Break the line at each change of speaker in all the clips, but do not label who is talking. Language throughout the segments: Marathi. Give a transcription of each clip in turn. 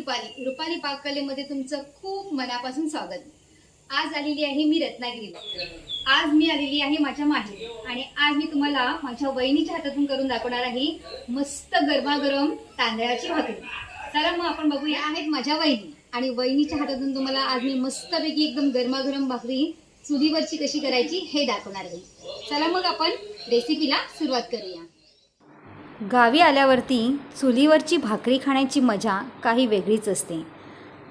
रुपाली. रुपाली पाककलेमध्ये तुमचं खूप मनापासून स्वागत. आज आलेली आहे मी रत्नागिरीला आज मी आलेली आहे माझ्या माहेरी. आणि आज मी तुम्हाला माझ्या वहिनीच्या हातातून करून दाखवणार आहे मस्त गरमागरम तांदळाची भाकरी. चला मग आपण बघूया आहेत माझ्या वहिनी. आणि वहिनीच्या हातातून तुम्हाला आज मी मस्तपैकी एकदम गरमागरम भाकरी चुलीवरची कशी करायची हे दाखवणार आहे. चला मग आपण रेसिपीला सुरुवात करूया. गावी आल्यावरती चुलीवरची भाकरी खाण्याची मजा काही वेगळीच असते.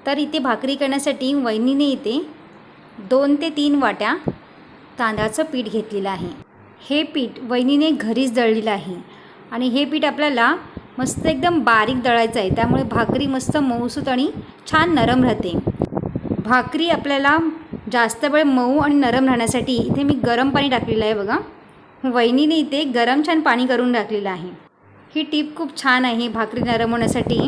तर इथे भाकरी करण्यासाठी वहिनीने इथे दोन ते तीन वाट्या तांदळाचं पीठ घेतलेलं आहे. हे पीठ वहिनीने घरीच दळलेलं आहे आणि हे पीठ आपल्याला मस्त एकदम बारीक दळायचं आहे. त्यामुळे भाकरी मस्त मऊसूत आणि छान नरम राहते. भाकरी आपल्याला जास्त वेळ मऊ आणि नरम राहण्यासाठी इथे मी गरम पाणी टाकलेलं आहे बघा. वहिनीने इथे गरम छान पाणी करून टाकलेलं आहे. ही टीप खूप छान आहे भाकरी नरम होण्यासाठी.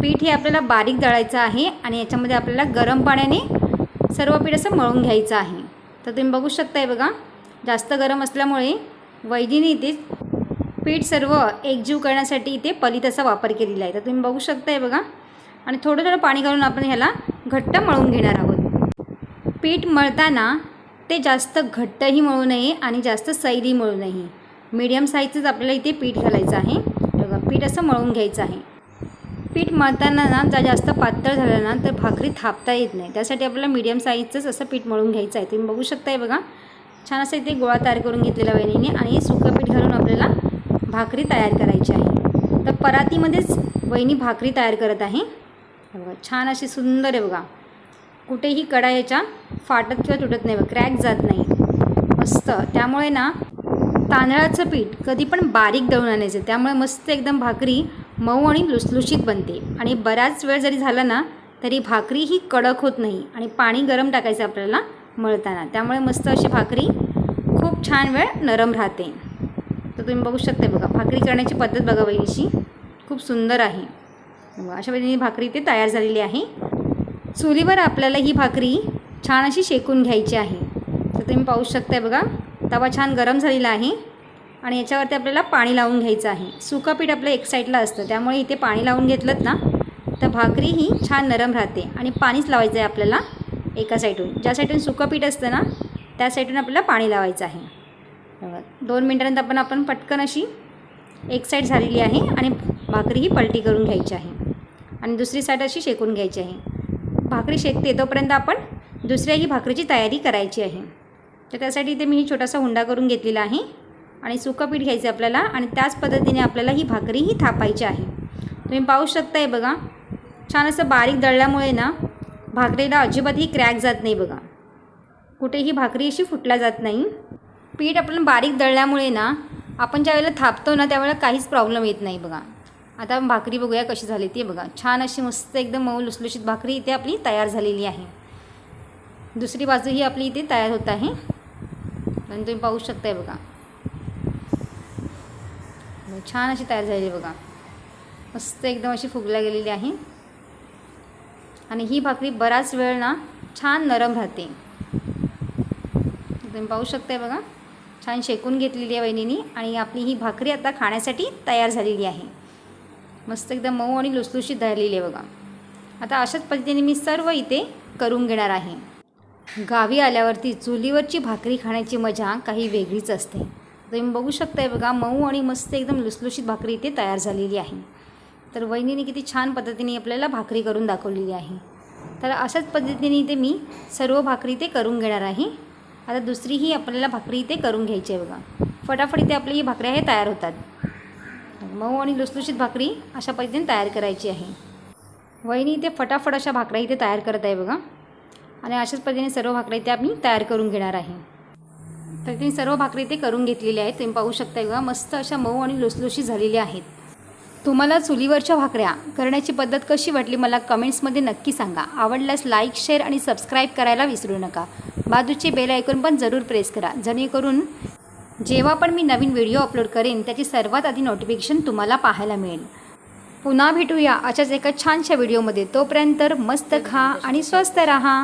पीठ हे आपल्याला बारीक दळायचं आहे आणि याच्यामध्ये आपल्याला गरम पाण्याने सर्व पीठ असं मळून घ्यायचं आहे. तर तुम्ही बघू शकताय बघा जास्त गरम असल्यामुळे वैदीने इथे पीठ सर्व एकजीव करण्यासाठी इथे पलिताचा वापर केलेला आहे. तर तुम्ही बघू शकताय बघा आणि थोडं थोडं पाणी घालून आपण ह्याला घट्ट मळून घेणार आहोत. पीठ मळताना ते जास्त घट्टही मळू नये आणि जास्त सैली मळू नये. मीडियम साईजचंच आपल्याला इथे पीठ घालायचं आहे. बघा पीठ असं मळून घ्यायचं आहे. पीठ मळताना ना जर जास्त पातळ झालं ना तर भाकरी थापता येत नाही. त्यासाठी आपल्याला मीडियम साईजचंच असं पीठ मळून घ्यायचं आहे. तुम्ही बघू शकताय बघा. छान असं इथे गोळा तयार करून घेतलेला वहिनीने आणि सुकं पीठ घालून आपल्याला भाकरी तयार करायची आहे. तर परातीमध्येच वहिनी भाकरी तयार करत आहे. बघा छान अशी सुंदर आहे बघा. कुठेही कडा याच्या फाटत किंवा तुटत नाही बघा. क्रॅक जात नाही. मस्त. त्यामुळे ना तांदळाचं पीठ कधी पण बारीक दळून आणायचं. त्यामुळे मस्त एकदम भाकरी मऊ आणि लुसलुशीत बनते. आणि बराच वेळ जरी झाला ना तरी भाकरी ही कडक होत नाही आणि पाणी गरम टाकायचं आपल्याला मळताना. त्यामुळे मस्त अशी भाकरी खूप छान वेळ नरम राहते. तर तुम्ही बघू शकते बघा भाकरी करण्याची पद्धत बघा बहिणीशी. खूप सुंदर आहे. अशा पद्धतीने भाकरी ते तयार झालेली आहे. चुलीवर आपल्याला ही भाकरी छान अशी शेकून घ्यायची आहे. तर तुम्ही पाहू शकताय बघा तवा छान गरम झालेला आहे आणि याच्यावरती आपल्याला पाणी लावून घ्यायचं आहे. सुकं पीठ आपलं एक साईडला असतं त्यामुळे इथे पाणी लावून घेतलं ना तर भाकरी ही छान नरम राहते आणि पाणीच लावायचं आहे आपल्याला एका साईडून ज्या साईडून सुकं पीठ असतं ना त्या साईडून आपल्याला पाणी लावायचं आहे. दोन मिनटानंतर आपण आपण पटकन अशी एक साईड झालेली आहे आणि भाकरी ही पलटी करून घ्यायची आहे. आणि दुसरी साईड अशी शेकून घ्यायची आहे. भाकरी शेकते तोपर्यंत आपण दुसऱ्याही भाकरीची तयारी करायची आहे. तर त्यासाठी इथे मी ही छोटासा हुंडा करून घेतलेला आहे. आणि सुकं पीठ घ्यायचं आहे आपल्याला आणि त्याच पद्धतीने आपल्याला ही भाकरी ही थापायची आहे. तुम्ही पाहू शकताय बघा छान असं बारीक दळल्यामुळे ना भाकरीला अजिबातही क्रॅक जात नाही बघा. कुठेही भाकरी अशी फुटल्या जात नाही. पीठ आपण बारीक दळल्यामुळे ना आपण ज्यावेळेला थापतो ना त्यावेळेला काहीच प्रॉब्लेम येत नाही बघा. आता भाकरी बघूया कशी झाली ती बघा. छान अशी मस्त एकदम मऊ लुसलुशीत भाकरी इथे आपली तयार झालेली आहे. दुसरी बाजू ही आपली इथे तयार होत आहे. आणि तुम्ही पाहू शकताय बघा. म्हणजे छान अशी तयार झालेली बघा. मस्त एकदम अशी फुगल्या गेलेली आहे. आणि ही भाकरी बराच वेळ ना छान नरम राहते. तुम्ही पाहू शकताय बघा. छान शेकून घेतलेली आहे वहिनीनी आणि आपली ही भाकरी आता खाण्यासाठी तयार झालेली आहे. मस्त एकदम मऊ आणि लुसलुशीत झालेली आहे बघा. आता अशाच पद्धतीने मी सर्व इथे करून घेणार आहे. गावी आल्यावरती चुलीवरची भाकरी खाण्याची मजा काही वेगळीच असते. तुम्ही बघू शकताय बघा मऊ आणि मस्त एकदम लुसलुशीत भाकरी इथे तयार झालेली आहे. तर वहिनीने किती छान पद्धतीने आपल्याला भाकरी करून दाखवलेली आहे. तर अशाच पद्धतीने इथे मी सर्व भाकरी इथे करून घेणार आहे. आता दुसरीही आपल्याला भाकरी इथे करून घ्यायची आहे बघा. फटाफट इथे आपली ही भाकऱ्या हे तयार होतात. मऊ आणि लुसलुशीत भाकरी अशा पद्धतीने तयार करायची आहे. वहिनी इथे फटाफट अशा भाकऱ्या इथे तयार करत आहे बघा. आणि अशाच पद्धतीने सर्व भाकऱ्या इथे आम्ही तयार करून घेणार आहे. तर ते सर्व भाकरी इथे करून घेतलेली आहेत. तुम्ही पाहू शकता बघा मस्त अशा मऊ आणि लुसलुशी झालेल्या आहेत. तुम्हाला चुलीवरच्या भाकऱ्या करण्याची पद्धत कशी वाटली मला कमेंट्समध्ये नक्की सांगा. आवडल्यास लाईक शेअर आणि सबस्क्राईब करायला विसरू नका. बाजूचे बेल ऐकून पण जरूर प्रेस करा जेणेकरून जेव्हा पण मी नवीन व्हिडिओ अपलोड करेन त्याची सर्वात आधी नोटिफिकेशन तुम्हाला पाहायला मिळेल. पुन्हा भेटूया अशाच एका छानशा व्हिडिओमध्ये. तोपर्यंत मस्त खा आणि स्वस्त राहा.